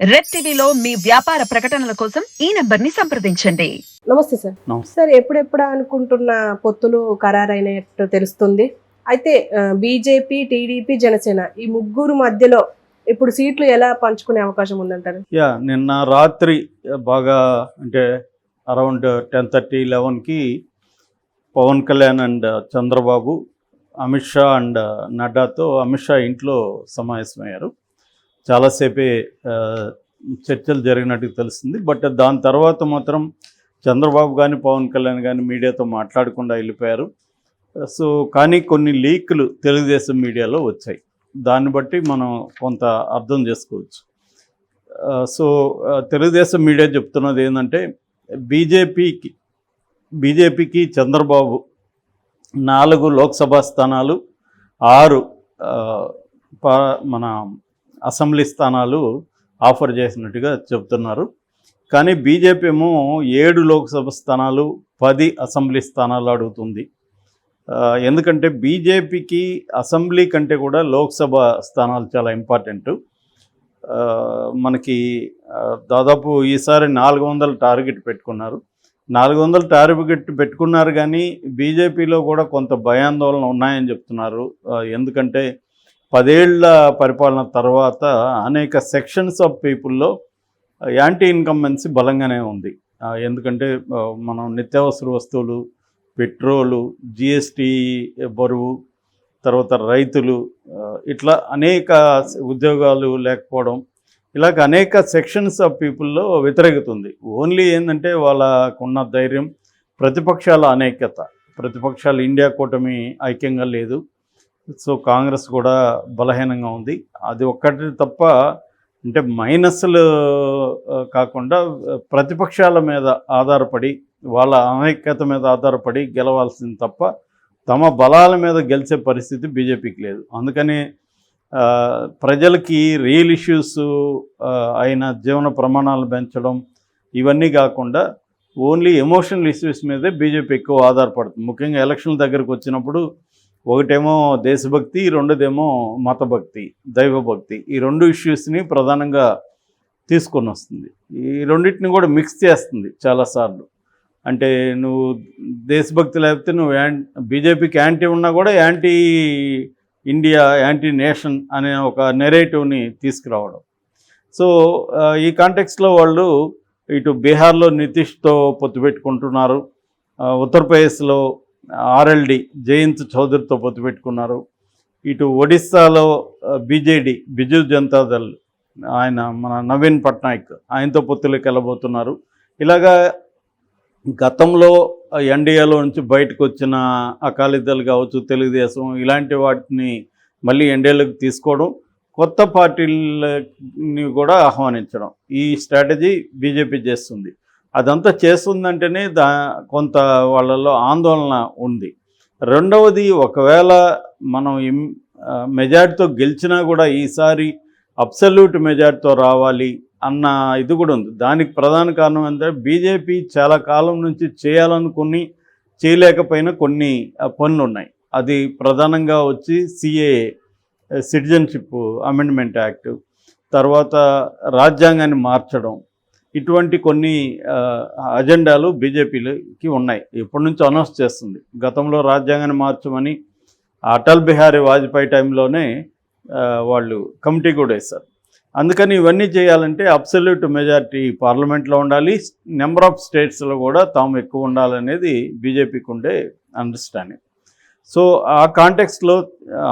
Red టీవీలో మీ వ్యాపార ప్రకటనల కోసం ఈ నంబర్ని సంప్రదించండి. నమస్తే సార్. నమస్తే. సార్ ఎప్పుడెప్పుడు అనుకుంటున్న పొత్తులు ఖరారైనట్టు తెలుస్తుంది? అయితే బీజేపీ టీడీపీ జనసేన ఈ ముగ్గురు మధ్యలో ఇప్పుడు సీట్లు ఎలా పంచుకునే అవకాశం ఉందంటారు? యా నిన్న రాత్రి బాగా అంటే అరౌండ్ టెన్ థర్టీ లెవెన్కి పవన్ కళ్యాణ్ అండ్ చంద్రబాబు అమిత్ షా అండ్ నడ్డాతో అమిత్ షా ఇంట్లో సమావేశమయ్యారు. చాలాసేపే చర్చలు జరిగినట్టు తెలుస్తుంది. బట్ దాని తర్వాత మాత్రం చంద్రబాబు కానీ పవన్ కళ్యాణ్ కానీ మీడియాతో మాట్లాడకుండా వెళ్ళిపోయారు. సో కానీ కొన్ని లీక్లు తెలుగుదేశం మీడియాలో వచ్చాయి. దాన్ని బట్టి మనం కొంత అర్థం చేసుకోవచ్చు. సో తెలుగుదేశం మీడియా చెప్తున్నది ఏంటంటే బీజేపీకి బీజేపీకి చంద్రబాబు నాలుగు లోక్సభ స్థానాలు ఆరు మన అసెంబ్లీ స్థానాలు ఆఫర్ చేసినట్టుగా చెబుతున్నారు. కానీ బీజేపీ ఏమో ఏడు లోక్సభ స్థానాలు పది అసెంబ్లీ స్థానాలు అడుగుతుంది. ఎందుకంటే బీజేపీకి అసెంబ్లీ కంటే కూడా లోక్సభ స్థానాలు చాలా ఇంపార్టెంట్. మనకి దాదాపు ఈసారి నాలుగు వందల టార్గెట్ పెట్టుకున్నారు. నాలుగు వందల టార్గెట్ పెట్టుకున్నారు కానీ బీజేపీలో కూడా కొంత భయాందోళన ఉన్నాయని చెప్తున్నారు. ఎందుకంటే పదేళ్ళ పరిపాలన తర్వాత అనేక సెక్షన్స్ ఆఫ్ పీపుల్లో యాంటీ ఇన్కంబెన్సీ బలంగానే ఉంది. Uh, ఎందుకంటే uh, మనం నిత్యావసర వస్తువులు పెట్రోలు జిఎస్టీ uh, బరువు తర్వాత రైతులు ఇట్లా అనేక ఉద్యోగాలు లేకపోవడం ఇలాగ అనేక సెక్షన్స్ ఆఫ్ పీపుల్లో వ్యతిరేకత ఉంది ఓన్లీ ఏంటంటే వాళ్ళకున్న ధైర్యం ప్రతిపక్షాల అనేకత. ప్రతిపక్షాలు ఇండియా కూటమి ఐక్యంగా లేదు. సో కాంగ్రెస్ కూడా బలహీనంగా ఉంది. అది ఒక్కటి తప్ప అంటే మైనస్లు కాకుండా ప్రతిపక్షాల మీద ఆధారపడి వాళ్ళ అనైక్యత మీద ఆధారపడి గెలవాల్సింది తప్ప తమ బలాల మీద గెలిచే పరిస్థితి బీజేపీకి లేదు. అందుకని ప్రజలకి రియల్ ఇష్యూస్ అయిన జీవన ప్రమాణాలు పెంచడం ఇవన్నీ కాకుండా ఓన్లీ ఎమోషనల్ ఇష్యూస్ మీదే బీజేపీ ఎక్కువ ఆధారపడుతుంది. ముఖ్యంగా ఎలక్షన్ల దగ్గరకు వచ్చినప్పుడు ఒకటేమో దేశభక్తి రెండోదేమో మతభక్తి దైవభక్తి. ఈ రెండు ఇష్యూస్ని ప్రధానంగా తీసుకొని వస్తుంది. ఈ రెండింటిని కూడా మిక్స్ చేస్తుంది చాలాసార్లు. అంటే నువ్వు దేశభక్తి లేకపోతే నువ్వు యాన్ బీజేపీకి యాంటీ ఉన్నా కూడా యాంటీ ఇండియా యాంటీ నేషన్ అనే ఒక నెరేటివ్ని తీసుకురావడం. సో ఈ కాంటెక్స్లో వాళ్ళు ఇటు బీహార్లో నితీష్తో పొత్తు పెట్టుకుంటున్నారు. ఉత్తరప్రదేశ్లో ఆర్ఎల్డి జయంత్ చౌదరితో పొత్తు పెట్టుకున్నారు. ఇటు ఒడిస్సాలో బీజేడి బిజు జనతాదళ్ ఆయన మన నవీన్ పట్నాయక్ ఆయనతో పొత్తులకు వెళ్ళబోతున్నారు ఇలాగా గతంలో ఎన్డీఏలో నుంచి బయటకు వచ్చిన అకాలీదళ్ కావచ్చు తెలుగుదేశం ఇలాంటి వాటిని మళ్ళీ ఎన్డీఏలోకి తీసుకోవడం కొత్త పార్టీలని కూడా ఆహ్వానించడం ఈ స్ట్రాటజీ బీజేపీ చేస్తుంది. అదంతా చేస్తుందంటేనే దా కొంత వాళ్ళలో ఆందోళన ఉంది. రెండవది ఒకవేళ మనం ఇం- మెజార్టీతో గెలిచినా కూడా ఈసారి అబ్సల్యూట్ మెజార్టీతో రావాలి అన్న ఇది కూడా ఉంది. దానికి ప్రధాన కారణం ఏంటంటే బీజేపీ చాలా కాలం నుంచి చేయాలనుకుని చేయలేకపోయిన కొన్ని పనులు ఉన్నాయి అది ప్రధానంగా వచ్చి సిఏఏ సిటిజన్షిప్ అమెండ్మెంట్ యాక్ట్ తర్వాత రాజ్యాంగాన్ని మార్చడం ఇటువంటి కొన్ని అజెండాలు బీజేపీకి ఉన్నాయి. ఎప్పటి నుంచి అనౌన్స్ చేస్తుంది. గతంలో రాజ్యాంగాన్ని మార్చమని అటల్ బిహారీ వాజ్పేయి టైంలోనే వాళ్ళు కమిటీ కూడా వేశారు. అందుకని ఇవన్నీ చేయాలంటే అబ్సల్యూట్ మెజారిటీ పార్లమెంట్లో ఉండాలి. నెంబర్ ఆఫ్ స్టేట్స్లో కూడా తాము ఎక్కువ ఉండాలనేది బీజేపీకి ఉండే అండర్స్టాండింగ్. సో ఆ కాంటెక్స్లో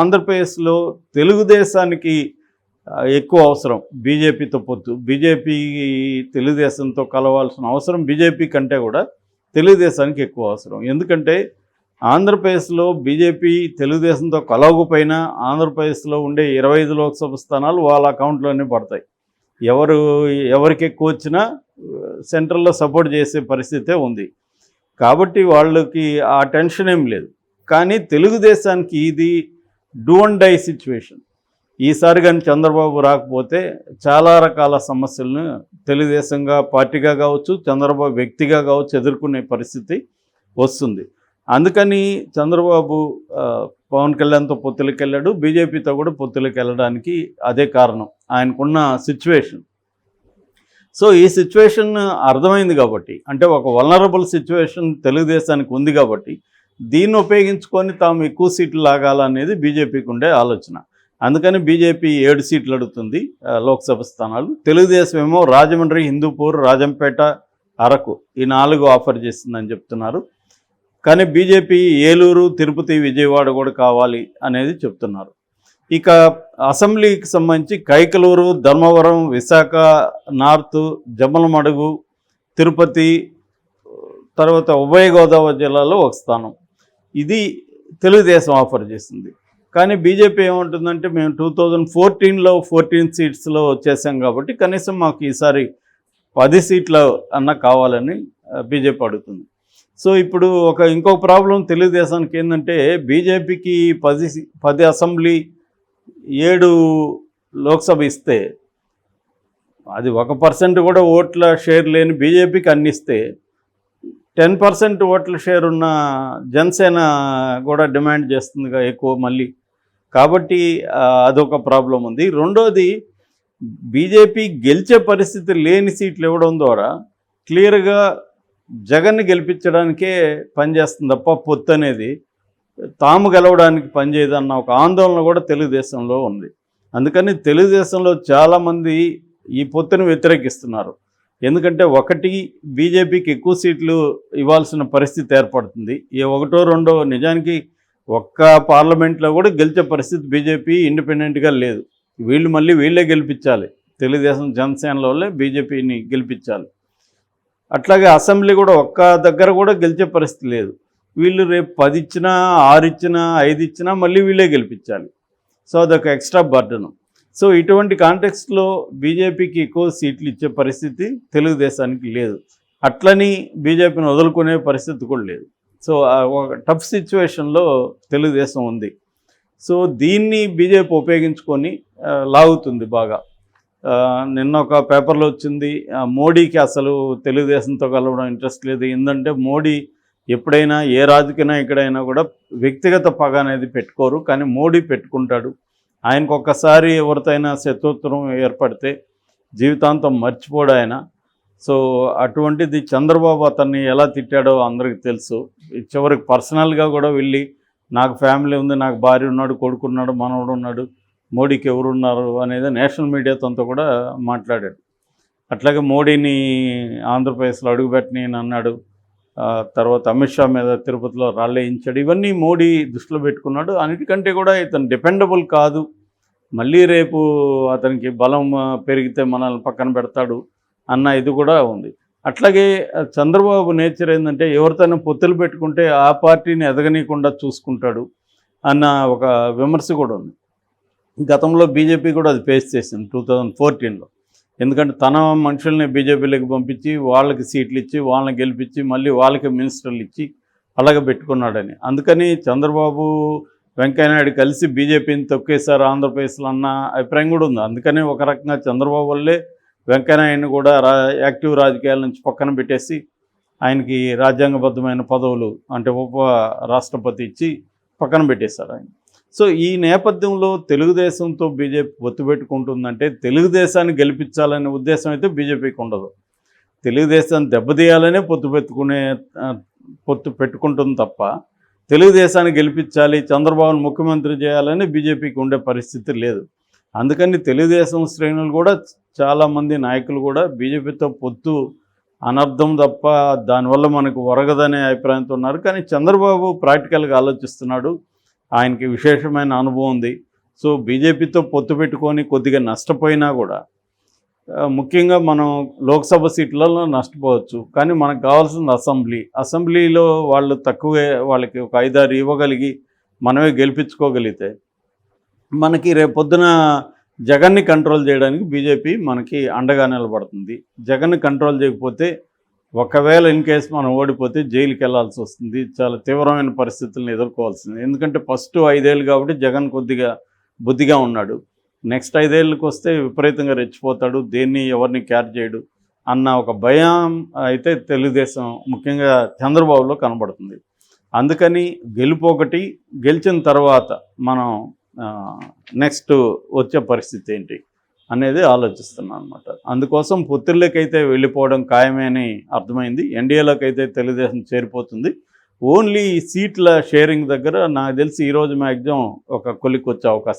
ఆంధ్రప్రదేశ్లో తెలుగుదేశానికి ఎక్కువ అవసరం. బీజేపీతో పొత్తు. బీజేపీ తెలుగుదేశంతో కలవాల్సిన అవసరం బీజేపీ కంటే కూడా తెలుగుదేశానికి ఎక్కువ అవసరం. ఎందుకంటే ఆంధ్రప్రదేశ్లో బీజేపీ తెలుగుదేశంతో కలవకపోయినా ఆంధ్రప్రదేశ్లో ఉండే ఇరవై ఐదు లోక్సభ స్థానాలు వాళ్ళ అకౌంట్లోనే పడతాయి. ఎవరు ఎవరికి ఎక్కువ వచ్చినా సెంట్రల్లో సపోర్ట్ చేసే పరిస్థితే ఉంది. కాబట్టి వాళ్ళకి ఆ టెన్షన్ ఏం లేదు. కానీ తెలుగుదేశానికి ఇది డూ అండ్ డై సిచ్యువేషన్. ఈసారి కానీ చంద్రబాబు రాకపోతే చాలా రకాల సమస్యలను తెలుగుదేశంగా పార్టీగా కావచ్చు చంద్రబాబు వ్యక్తిగా కావచ్చు ఎదుర్కొనే పరిస్థితి వస్తుంది. అందుకని చంద్రబాబు పవన్ కళ్యాణ్తో పొత్తులకు వెళ్ళాడు బీజేపీతో కూడా పొత్తులకు వెళ్ళడానికి అదే కారణం. ఆయనకున్న సిచ్యువేషన్ సో ఈ సిచ్యువేషన్ అర్థమైంది కాబట్టి అంటే ఒక వలనరబుల్ సిచ్యువేషన్ తెలుగుదేశానికి ఉంది కాబట్టి దీన్ని ఉపయోగించుకొని తాము ఎక్కువ సీట్లు లాగాలనేది బీజేపీకి ఉండే ఆలోచన. అందుకని బీజేపీ ఏడు సీట్లు అడుగుతుంది లోక్సభ స్థానాలు. తెలుగుదేశం ఏమో రాజమండ్రి హిందూపూర్ రాజంపేట అరకు ఈ నాలుగు ఆఫర్ చేస్తుందని చెప్తున్నారు. కానీ బీజేపీ ఏలూరు తిరుపతి విజయవాడ కూడా కావాలి అనేది చెప్తున్నారు. ఇక అసెంబ్లీకి సంబంధించి కైకలూరు ధర్మవరం విశాఖ నార్త్ జమ్మలమడుగు తిరుపతి తర్వాత ఉభయ గోదావరి జిల్లాలో ఒక స్థానం. ఇది తెలుగుదేశం ఆఫర్ చేసింది. కానీ బీజేపీ ఏమంటుందంటే మేము టూ థౌజండ్ ఫోర్టీన్లో ఫోర్టీన్ సీట్స్లో వచ్చేసాం కాబట్టి కనీసం మాకు ఈసారి పది సీట్ల అన్న కావాలని బీజేపీ అడుగుతుంది. సో ఇప్పుడు ఒక ఇంకొక ప్రాబ్లం తెలుగుదేశానికి ఏంటంటే బీజేపీకి పది సీ- పది అసెంబ్లీ ఏడు లోక్సభ ఇస్తే అది ఒక పర్సెంట్ కూడా ఓట్ల షేర్ లేని బీజేపీకి అన్నిస్తే టెన్ పర్సెంట్ ఓట్ల షేర్ ఉన్న జనసేన కూడా డిమాండ్ చేస్తుందిగా ఎక్కువ మళ్ళీ. కాబట్టి అదొక ప్రాబ్లం ఉంది. రెండోది బీజేపీ గెలిచే పరిస్థితి లేని సీట్లు ఇవ్వడం ద్వారా క్లియర్గా జగన్ని గెలిపించడానికే పనిచేస్తుంది తప్ప పొత్తు అనేది తాము గెలవడానికి పనిచేయదన్న ఒక ఆందోళన కూడా తెలుగుదేశంలో ఉంది. అందుకని తెలుగుదేశంలో చాలామంది ఈ పొత్తును వ్యతిరేకిస్తున్నారు. ఎందుకంటే ఒకటి బీజేపీకి ఎక్కువ సీట్లు ఇవ్వాల్సిన పరిస్థితి ఏర్పడుతుంది. ఈ ఒకటో రెండో నిజానికి ఒక్క పార్లమెంట్లో కూడా గెలిచే పరిస్థితి బీజేపీ ఇండిపెండెంట్గా లేదు. వీళ్ళు మళ్ళీ వీళ్ళే గెలిపించాలి. తెలుగుదేశం జనసేనలో బీజేపీని గెలిపించాలి. అట్లాగే అసెంబ్లీ కూడా ఒక్క దగ్గర కూడా గెలిచే పరిస్థితి లేదు. వీళ్ళు రేపు పది ఇచ్చినా ఆరు ఇచ్చినా ఐదు ఇచ్చినా మళ్ళీ వీళ్ళే గెలిపించాలి. సో అదొక ఎక్స్ట్రా బర్డను. సో ఇటువంటి కాంటెక్స్ట్లో బీజేపీకి ఎక్కువ సీట్లు ఇచ్చే పరిస్థితి తెలుగుదేశానికి లేదు. అట్లని బీజేపీని వదులుకునే పరిస్థితి కూడా లేదు. సో ఒక టఫ్ సిచ్యువేషన్లో తెలుగుదేశం ఉంది. సో దీన్ని బీజేపీ ఉపయోగించుకొని లాగుతుంది బాగా. నిన్న ఒక పేపర్లో వచ్చింది ఆ, మోడీకి అసలు తెలుగుదేశంతో కలవడం ఇంట్రెస్ట్ లేదు. ఎందుకంటే మోడీ ఎప్పుడైనా ఏ రాజకీయ ఎక్కడైనా కూడా వ్యక్తిగత పగ అనేది పెట్టుకోరు. కానీ మోడీ పెట్టుకుంటాడు. ఆయనకు ఒక్కసారి ఎవరితోనైనా శత్రుత్వం ఏర్పడితే జీవితాంతం మర్చిపోడు ఆయన. సో అటువంటిది చంద్రబాబు అతన్ని ఎలా తిట్టాడో అందరికి తెలుసు. చివరికి పర్సనల్గా కూడా వెళ్ళి నాకు ఫ్యామిలీ ఉంది నాకు భార్య ఉన్నాడు కొడుకున్నాడు మనవడు ఉన్నాడు మోడీకి ఎవరున్నారు అనేది నేషనల్ మీడియాతో అంతా కూడా మాట్లాడాడు. అట్లాగే మోడీని ఆంధ్రప్రదేశ్లో అడుగుపెట్టని అన్నాడు. తర్వాత అమిత్ షా మీద తిరుపతిలో రాళ్ళేయించాడు ఇవన్నీ మోడీ దృష్టిలో పెట్టుకున్నాడు. అన్నిటికంటే కూడా ఇతను డిపెండబుల్ కాదు. మళ్ళీ రేపు అతనికి బలం పెరిగితే మనల్ని పక్కన పెడతాడు. అన్న ఇది కూడా ఉంది. అట్లాగే చంద్రబాబు నేచర్ ఏంటంటే ఎవరితోనూ పొత్తులు పెట్టుకుంటే ఆ పార్టీని ఎదగనీయకుండా చూసుకుంటాడు అన్న ఒక విమర్శ కూడా ఉంది. గతంలో బీజేపీ కూడా అది ఫేస్ చేసింది టూ థౌజండ్ ఫోర్టీన్లో. ఎందుకంటే తన మనుషుల్ని బీజేపీలోకి పంపించి వాళ్ళకి సీట్లు ఇచ్చి వాళ్ళని గెలిపించి మళ్ళీ వాళ్ళకి మినిస్టర్లు ఇచ్చి అలాగే పెట్టుకున్నాడని. అందుకని చంద్రబాబు వెంకయ్యనాయుడు కలిసి బీజేపీని తొక్కేశారు ఆంధ్రప్రదేశ్లో అన్న అభిప్రాయం కూడా ఉంది. అందుకని ఒక రకంగా చంద్రబాబు వల్లే వెంకయ్యనాయుడిని కూడా రా యాక్టివ్ రాజకీయాల నుంచి పక్కన పెట్టేసి ఆయనకి రాజ్యాంగబద్ధమైన పదవులు అంటే ఉప రాష్ట్రపతి ఇచ్చి పక్కన పెట్టేశారు ఆయన. సో ఈ నేపథ్యంలో తెలుగుదేశంతో బీజేపీ పొత్తు పెట్టుకుంటుందంటే తెలుగుదేశాన్ని గెలిపించాలనే ఉద్దేశం అయితే బీజేపీకి ఉండదు. తెలుగుదేశాన్ని దెబ్బతీయాలనే పొత్తు పెట్టుకునే పొత్తు పెట్టుకుంటుంది తప్ప తెలుగుదేశాన్ని గెలిపించాలి చంద్రబాబును ముఖ్యమంత్రి చేయాలని బీజేపీకి ఉండే పరిస్థితి లేదు. అందుకని తెలుగుదేశం శ్రేణులు కూడా చాలామంది నాయకులు కూడా బీజేపీతో పొత్తు అనర్థం తప్ప దానివల్ల మనకు ఒరగదనే అభిప్రాయంతో ఉన్నారు. కానీ చంద్రబాబు ప్రాక్టికల్గా ఆలోచిస్తున్నాడు. ఆయనకి విశేషమైన అనుభవం ఉంది. సో బీజేపీతో పొత్తు పెట్టుకొని కొద్దిగా నష్టపోయినా కూడా ముఖ్యంగా మనం లోక్సభ సీట్లలో నష్టపోవచ్చు. కానీ మనకు కావాల్సింది అసెంబ్లీ. అసెంబ్లీలో వాళ్ళు తక్కువే వాళ్ళకి ఒక ఐదారు ఇవ్వగలిగి మనమే గెలిపించుకోగలిగితే మనకి రేపొద్దున జగన్ని కంట్రోల్ చేయడానికి బీజేపీ మనకి అండగా నిలబడుతుంది. జగన్ని కంట్రోల్ చేయకపోతే ఒకవేళ ఇన్ కేసు మనం ఓడిపోతే జైలుకి వెళ్ళాల్సి వస్తుంది. చాలా తీవ్రమైన పరిస్థితులను ఎదుర్కోవాల్సింది. ఎందుకంటే ఫస్ట్ ఐదేళ్ళు కాబట్టి జగన్ కొద్దిగా బుద్ధిగా ఉన్నాడు. నెక్స్ట్ ఐదేళ్ళకి వస్తే విపరీతంగా రెచ్చిపోతాడు. దేన్ని ఎవరిని క్యార్ చేయడు అన్న ఒక భయం అయితే తెలుగుదేశం ముఖ్యంగా చంద్రబాబులో కనబడుతుంది. అందుకని గెలుపు ఒకటి గెలిచిన తర్వాత మనం నెక్స్ట్ వచ్చే పరిస్థితి ఏంటి అనేది ఆలోచిస్తున్నాను అనమాట అందుకోసం పొత్తుల్లోకైతే వెళ్ళిపోవడం ఖాయమే అని అర్థమైంది. ఎన్డీఏలోకి అయితే తెలుగుదేశం చేరిపోతుంది. ఓన్లీ సీట్ల షేరింగ్ దగ్గర నాకు తెలిసి ఈరోజు మ్యాక్సిమం ఒక కొలికి వచ్చే అవకాశం